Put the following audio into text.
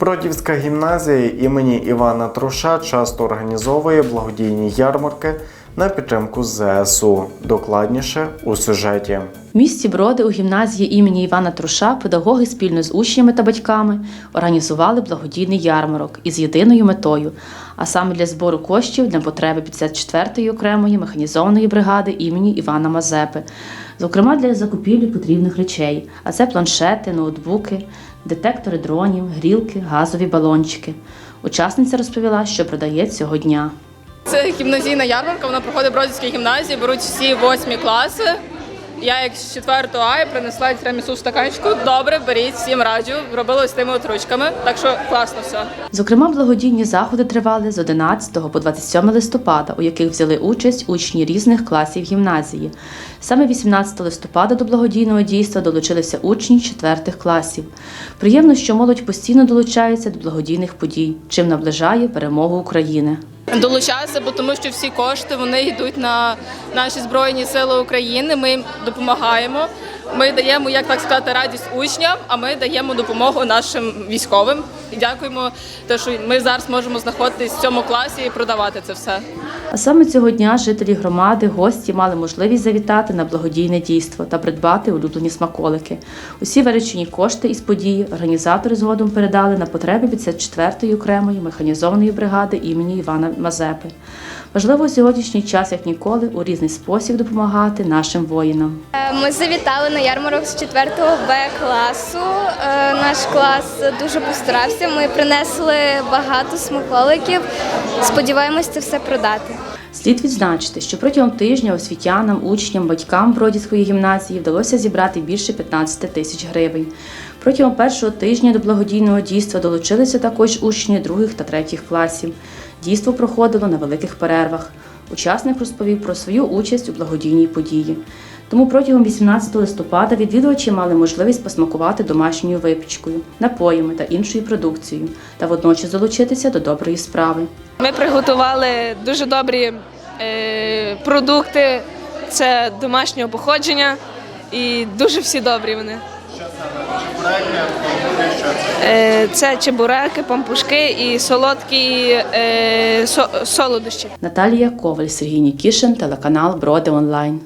Бродівська гімназія імені Івана Труша часто організовує благодійні ярмарки на підтримку ЗСУ. Докладніше у сюжеті. В місті Броди у гімназії імені Івана Труша педагоги спільно з учнями та батьками організували благодійний ярмарок із єдиною метою, а саме для збору коштів для потреби 54-ї окремої механізованої бригади імені Івана Мазепи, зокрема для закупівлі потрібних речей, а це планшети, ноутбуки, детектори дронів, грілки, газові балончики. Учасниця розповіла, що продає цього дня. Це гімназійна ярмарка, вона проходить в Бродівській гімназії, беруть всі восьмі класи. Я як з 4 А принесла тирамісу в стаканчику. Добре, беріть, всім раджу. Робила з тими от ручками, так що класно все. Зокрема, благодійні заходи тривали з 11 по 27 листопада, у яких взяли участь учні різних класів гімназії. Саме 18 листопада до благодійного дійства долучилися учні 4 класів. Приємно, що молодь постійно долучається до благодійних подій, чим наближає перемогу України. Долучаюся, бо тому що всі кошти вони йдуть на наші збройні сили України. Ми їм допомагаємо. Ми даємо, як так сказати, радість учням, а ми даємо допомогу нашим військовим. І дякуємо, те, що ми зараз можемо знаходитись в цьому класі і продавати це все. А саме цього дня жителі громади, гості мали можливість завітати на благодійне дійство та придбати улюблені смаколики. Усі виручені кошти із події організатори згодом передали на потреби 54-ї окремої механізованої бригади імені Івана Мазепи. Важливо у сьогоднішній час, як ніколи, у різний спосіб допомагати нашим воїнам. Е, Ми завітали на ярмарок з 4 Б класу. Е, Наш клас дуже постарався. Ми принесли багато смаколиків. Сподіваємось це все продати. Слід відзначити, що протягом тижня освітянам, учням, батькам Бродівської гімназії вдалося зібрати більше 15 тисяч гривень. Протягом першого тижня до благодійного дійства долучилися також учні других та третіх класів. Дійство проходило на великих перервах. Учасник розповів про свою участь у благодійній події. Тому протягом 18 листопада відвідувачі мали можливість посмакувати домашньою випічкою, напоями та іншою продукцією та водночас долучитися до доброї справи. Ми приготували дуже добрі е, продукти. Це домашнього походження і дуже всі добрі вони. Е, Це чебуреки, пампушки і солодкі е, солодощі. Наталія Коваль, Сергій Нікішин, телеканал Броди Онлайн.